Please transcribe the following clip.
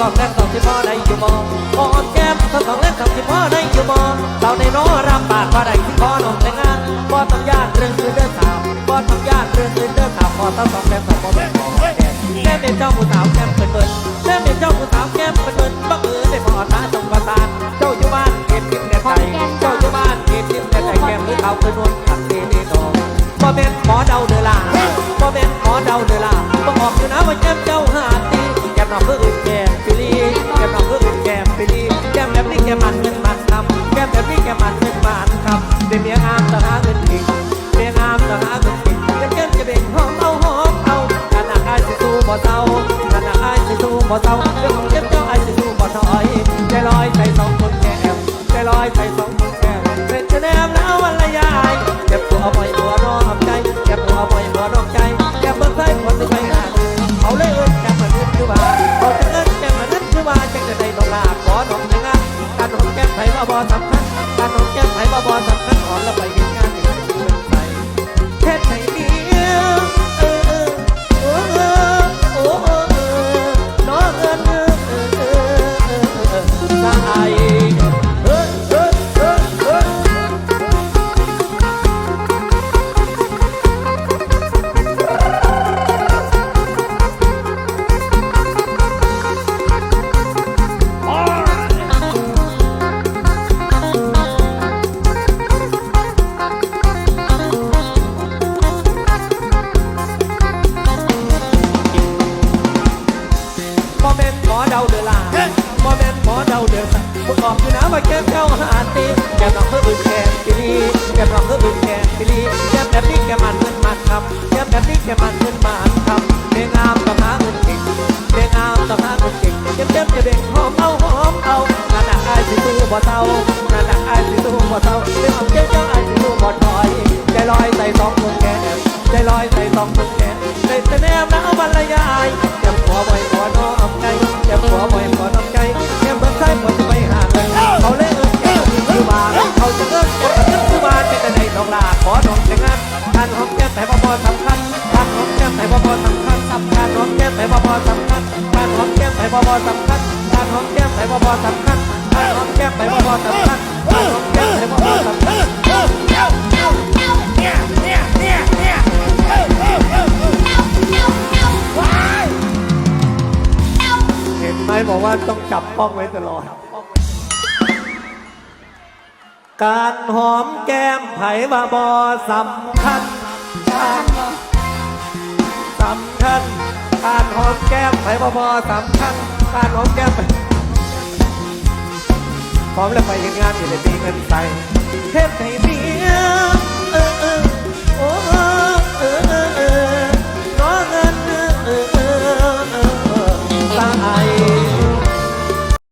สองแรกสองสิบพ่อได้อยู่บ่หอมแก้มสองสองแรกสองสิบพ่อได้อยู่บ่สาวในน้อรับปากว่าได้ที่ขอน้องแต่งงานบ่ต้องญาติเรื่องคือเด้อสาวบ่ต้องญาติเรื่องคือเด้อสาวขอสาวสองแรกสองบ่แม่นขอหอมแก้มแก้มเป็นเจ้าผู้สาวแก้มเปิดเปิดแก้มเป็นเจ้าผู้สาวแก้มเปิดเปิดบังเอิญได้พอท้าจงประสานเจ้าอยู่บ้านเก็บกินแต่ใจเจ้าอยู่บ้านเก็บกินแต่ใจแก้มมือเขาคือนวลขัดเดเดดองบ่แม่นหมอเดาเด้อล่ะบ่แม่นหมอเดาเด้อล่ะบ่ออกอยู่นะว่าแก้มเจ้าหาตีแก้มน้องเพื่ออื่นแก้ เศร้า บ่แม่นหมอเดาเดือล่ะบ่แม่นหมอเดาเดือสักมึงออกอยู่นะว่าแก้มเจ้าหาตีแก้มน้องเพื่ออื่นแก้มปิลีแก้มน้องเพื่ออื่นแก้มปิลีแก้มแบบนี้แก้มมันเงินมันคำแก้มแบบนี้แก้มมันเงินมันคำเด้งามต้องหาเงินเก่งเด้งามต้องหาเงินเก่งแก้มแก้มจะเบ่งหอมเอาหอมเอานั่นน่ะอายสิสู้บ่เศร้านั่นน่ะอายสิสู้บ่เศร้าเรื่องของแก้มเจ้าอายสิสู้บ่ถอยใจลอยใส่สองคนแก้มใจลอยใส่สองคนแก้มในแต่แนมแล้วบรรยา บ่บ่พอสำคัญการหอมแก้มแต่บ่พอสำคัญการหอมแก้มแต่บ่พอสำคัญการหอมแก้มแต่บ่พอสำคัญเห็นไหมบอกว่าต้องจับป้องไว้ตลอด การหอมแก้มไผ่ว่าบอสำคัญสำคัญ การหอมแก้มไผ่พอๆสามครั้งการหอมแก้มไปพร้อมแล้วไปเห็นงานอยู่ในปีเงินใส่เทพไทยเมียเออเออโอ้